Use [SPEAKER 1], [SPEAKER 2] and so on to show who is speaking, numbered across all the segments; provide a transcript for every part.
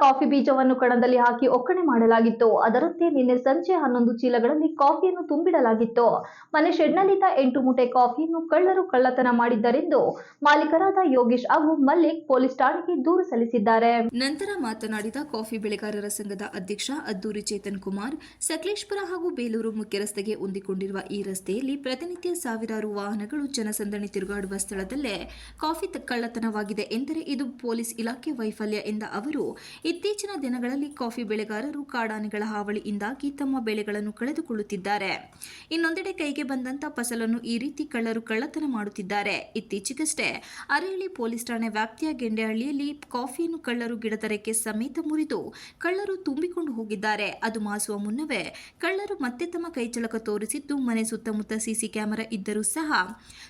[SPEAKER 1] Coffee ಬೀಜವನ್ನು ಕಣದಲ್ಲಿ ಹಾಕಿ ಒಕ್ಕಣೆ ಮಾಡಲಾಗಿತ್ತು. ಅದರಂತೆ ನಿನ್ನೆ ಸಂಜೆ ಹನ್ನೊಂದು ಚೀಲಗಳಲ್ಲಿ ಕಾಫಿಯನ್ನು ತುಂಬಿಡಲಾಗಿತ್ತು. ಮನೆ ಶೆಡ್ನಲ್ಲಿದ್ದ ಎಂಟು ಮೂಟೆ ಕಾಫಿಯನ್ನು ಕಳ್ಳರು ಕಳ್ಳತನ ಮಾಡಿದ್ದರೆಂದು ಮಾಲೀಕರಾದ ಯೋಗೇಶ್ ಹಾಗೂ ಮಲ್ಲಿಕ್ ಪೊಲೀಸ್ ಠಾಣೆಗೆ ದೂರು ಸಲ್ಲಿಸಿದ್ದಾರೆ.
[SPEAKER 2] ನಂತರ ಮಾತನಾಡಿದ ಕಾಫಿ ಬೆಳೆಗಾರರ ಸಂಘದ ಅಧ್ಯಕ್ಷ ಅದ್ದೂರಿ ಚೇತನ್ ಕುಮಾರ್, ಸಕಲೇಶ್ಪುರ ಹಾಗೂ ಬೇಲೂರು ಮುಖ್ಯ ರಸ್ತೆಗೆ ಹೊಂದಿಕೊಂಡಿರುವ ಈ ರಸ್ತೆಯಲ್ಲಿ ಪ್ರತಿನಿತ್ಯ ಸಾವಿರಾರು ವಾಹನಗಳು ಜನಸಂದಣಿ ತಿರುಗಾಡುವ ಸ್ಥಳದಲ್ಲೇ ಕಾಫಿ ಕಳ್ಳತನವಾಗಿದೆ ಎಂದರೆ ಇದು ಪೊಲೀಸ್ ಇಲಾಖೆ ವೈಫಲ್ಯ ಎಂದ ಅವರು, ಇತ್ತೀಚಿನ ದಿನಗಳಲ್ಲಿ ಕಾಫಿ ಬೆಳೆಗಾರರು ಕಾಡಾನೆಗಳ ಹಾವಳಿಯಿಂದಾಗಿ ತಮ್ಮ ಬೆಳೆಗಳನ್ನು ಕಳೆದುಕೊಳ್ಳುತ್ತಿದ್ದಾರೆ. ಇನ್ನೊಂದೆಡೆ ಕೈಗೆ ಬಂದಂತ ಫಸಲನ್ನು ಈ ರೀತಿ ಕಳ್ಳರು ಕಳ್ಳತನ ಮಾಡುತ್ತಿದ್ದಾರೆ. ಇತ್ತೀಚೆಗಷ್ಟೇ, ಅರೆಹಳ್ಳಿ ಪೊಲೀಸ್ ಠಾಣೆ ವ್ಯಾಪ್ತಿಯ ಗೆಂಡೆಹಳ್ಳಿಯಲ್ಲಿ ಕಾಫಿಯನ್ನು ಕಳ್ಳರು ಗಿಡತರಕ್ಕೆ ಸಮೇತ ಮುರಿದು ಕಳ್ಳರು ತುಂಬಿಕೊಂಡು ಹೋಗಿದ್ದಾರೆ. ಅದು ಮಾಸುವ ಮುನ್ನವೇ ಕಳ್ಳರು ಮತ್ತೆ ತಮ್ಮ ಕೈಚಳಕ ತೋರಿಸಿದ್ದು, ಮನೆ ಸುತ್ತಮುತ್ತ ಸಿಸಿ ಕ್ಯಾಮೆರಾ ಇದ್ದರೂ ಸಹ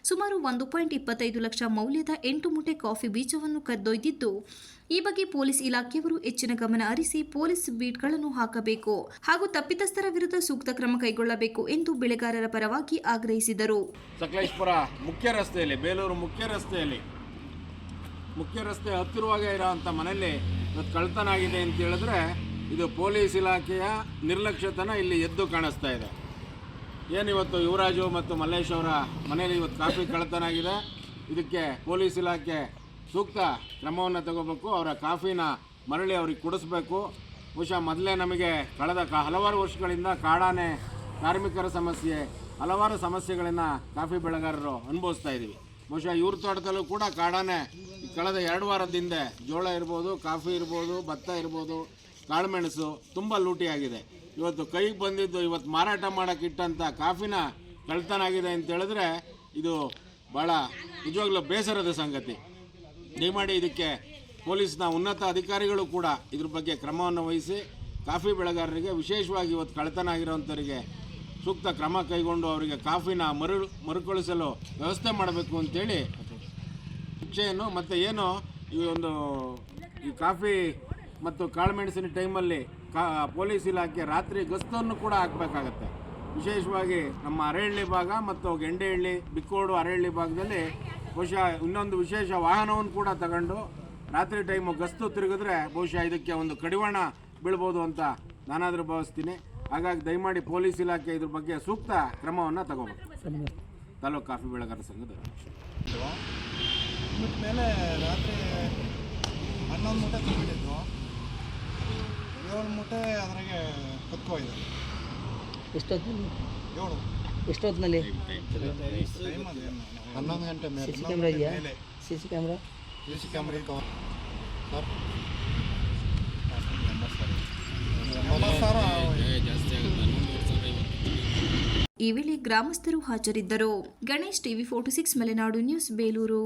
[SPEAKER 2] ಸುಮಾರು ಒಂದು ಪಾಯಿಂಟ್ ಇಪ್ಪತ್ತೈದು ಲಕ್ಷ ಮೌಲ್ಯದ ಎಂಟು ಮೂಟೆ ಕಾಫಿ ಬೀಜವನ್ನು ಕದ್ದೊಯ್ದಿದ್ದು ಈ ಬಗ್ಗೆ ಪೊಲೀಸ್ ಇಲಾಖೆಯವರು ಹೆಚ್ಚಿನ ಗಮನ ಹರಿಸಿ ಪೊಲೀಸ್ ಬೀಟ್ಗಳನ್ನು ಹಾಕಬೇಕು ಹಾಗೂ ತಪ್ಪಿತಸ್ಥರ ವಿರುದ್ಧ ಸೂಕ್ತ ಕ್ರಮ ಕೈಗೊಳ್ಳಬೇಕು ಎಂದು ಬೆಳೆಗಾರರ ಪರವಾಗಿ ಆಗ್ರಹಿಸಿದರು.
[SPEAKER 3] ಸಕಲೇಶ್ಪುರ ಮುಖ್ಯ ರಸ್ತೆಯಲ್ಲಿ, ಬೇಲೂರು ಮುಖ್ಯ ರಸ್ತೆಯಲ್ಲಿ, ಮುಖ್ಯ ರಸ್ತೆ ಹತ್ತಿರವಾಗೇ ಇರುವಂತ ಮನೆಯಲ್ಲಿ ಇವತ್ತು ಕಳ್ತನ ಆಗಿದೆ ಅಂತ ಹೇಳಿದ್ರೆ ಇದು ಪೊಲೀಸ್ ಇಲಾಖೆಯ ನಿರ್ಲಕ್ಷ್ಯತನ ಇಲ್ಲಿ ಎದ್ದು ಕಾಣಿಸ್ತಾ ಇದೆ. ಏನಿವತ್ತು ಯುವರಾಜು ಮತ್ತು ಮಲ್ಲೇಶ್ ಅವರ ಮನೆಯಲ್ಲಿ ಇವತ್ತು ಕಾಫಿ ಕಳ್ತನ ಆಗಿದೆ ಇದಕ್ಕೆ ಪೊಲೀಸ್ ಇಲಾಖೆ ಸೂಕ್ತ ಕ್ರಮವನ್ನು ತಗೋಬೇಕು, ಅವರ ಕಾಫಿನ ಮರಳಿ ಅವ್ರಿಗೆ ಕೊಡಿಸ್ಬೇಕು. ಬಹುಶಃ ಮೊದಲೇ ನಮಗೆ ಕಳೆದ ಕ, ಹಲವಾರು ವರ್ಷಗಳಿಂದ ಕಾಡಾನೆ ಕಾರ್ಮಿಕರ ಸಮಸ್ಯೆ, ಹಲವಾರು ಸಮಸ್ಯೆಗಳನ್ನು ಕಾಫಿ ಬೆಳೆಗಾರರು ಅನುಭವಿಸ್ತಾ ಇದ್ದೀವಿ. ಬಹುಶಃ ಇವ್ರ ತೋಟದಲ್ಲೂ ಕೂಡ ಕಾಡಾನೆ ಕಳೆದ ಎರಡು ವಾರದಿಂದ ಜೋಳ ಇರ್ಬೋದು, ಕಾಫಿ ಇರ್ಬೋದು, ಭತ್ತ ಇರ್ಬೋದು, ಕಾಳುಮೆಣಸು ತುಂಬ ಲೂಟಿಯಾಗಿದೆ. ಇವತ್ತು ಕೈಗೆ ಬಂದಿದ್ದು ಇವತ್ತು ಮಾರಾಟ ಮಾಡೋಕ್ಕಿಟ್ಟಂಥ ಕಾಫಿನ ಕಳ್ತನ ಆಗಿದೆ ಅಂತ ಹೇಳಿದ್ರೆ ಇದು ಭಾಳ ನಿಜವಾಗ್ಲೂ ಬೇಸರದ ಸಂಗತಿ. ದಯಮಾಡಿ ಇದಕ್ಕೆ ಪೊಲೀಸ್ನ ಉನ್ನತ ಅಧಿಕಾರಿಗಳು ಕೂಡ ಇದ್ರ ಬಗ್ಗೆ ಕ್ರಮವನ್ನು ವಹಿಸಿ ಕಾಫಿ ಬೆಳೆಗಾರರಿಗೆ ವಿಶೇಷವಾಗಿ ಇವತ್ತು ಕಳ್ಳತನ ಆಗಿರೋವಂಥವರಿಗೆ ಸೂಕ್ತ ಕ್ರಮ ಕೈಗೊಂಡು ಅವರಿಗೆ ಕಾಫಿನ ಮರು ಮರುಕಳಿಸಲು ವ್ಯವಸ್ಥೆ ಮಾಡಬೇಕು ಅಂತೇಳಿ ಶಿಕ್ಷೆಯನ್ನು ಮತ್ತು ಏನು ಈ ಒಂದು ಈ ಕಾಫಿ ಮತ್ತು ಕಾಳುಮೆಣಸಿನ ಟೈಮಲ್ಲಿ ಕಾ ಪೊಲೀಸ್ ಇಲಾಖೆ ರಾತ್ರಿ ಗಸ್ತನ್ನು ಕೂಡ ಹಾಕಬೇಕಾಗತ್ತೆ. ವಿಶೇಷವಾಗಿ ನಮ್ಮ ಅರಹಳ್ಳಿ ಭಾಗ ಮತ್ತು ಗೆಂಡೆಹಳ್ಳಿ ಬಿಕ್ಕೋಡು ಅರಹಳ್ಳಿ ಭಾಗದಲ್ಲಿ ಬಹುಶಃ ಇನ್ನೊಂದು ವಿಶೇಷ ವಾಹನವನ್ನು ಕೂಡ ತಗೊಂಡು ರಾತ್ರಿ ಟೈಮು ಗಸ್ತು ತಿರುಗಿದ್ರೆ ಬಹುಶಃ ಇದಕ್ಕೆ ಒಂದು ಕಡಿವಾಣ ಬೀಳ್ಬೋದು ಅಂತ ನಾನಾದರೂ ಭಾವಿಸ್ತೀನಿ. ಹಾಗಾಗಿ ದಯಮಾಡಿ ಪೊಲೀಸ್ ಇಲಾಖೆ ಇದ್ರ ಬಗ್ಗೆ ಸೂಕ್ತ ಕ್ರಮವನ್ನು ತಗೋಬೇಕು. ತಾಲೂಕು ಕಾಫಿ ಬೆಳೆಗಾರರ ಸಂಘದ
[SPEAKER 4] ಮುಟ್ಟ ಮೇಲೆ ರಾತ್ರಿ ಹನ್ನೊಂದು ಮೂಟೆ ತುಂಬಿಟ್ಟಿದ್ದು ಏಳು ಮೂಟೆ ಅದ್ರಾಗೆ ಕತ್ಕೋಯ್ತು
[SPEAKER 5] ಎಷ್ಟಾಯ್ತು
[SPEAKER 4] ಏಳು.
[SPEAKER 5] ಎಷ್ಟೊತ್ತಿನಲ್ಲಿ?
[SPEAKER 4] ಹನ್ನೊಂದು ಗಂಟೆ ಮೇಲೆ.
[SPEAKER 5] ಸಿ ಸಿ ಕ್ಯಾಮ್ರಾ ಇದೆಯಾ C C camera
[SPEAKER 4] C C camera sir
[SPEAKER 2] ಈ ವೇಳೆ ಗ್ರಾಮಸ್ಥರು ಹಾಜರಿದ್ದರು. Ganesh TV forty six Malenadu news Belur.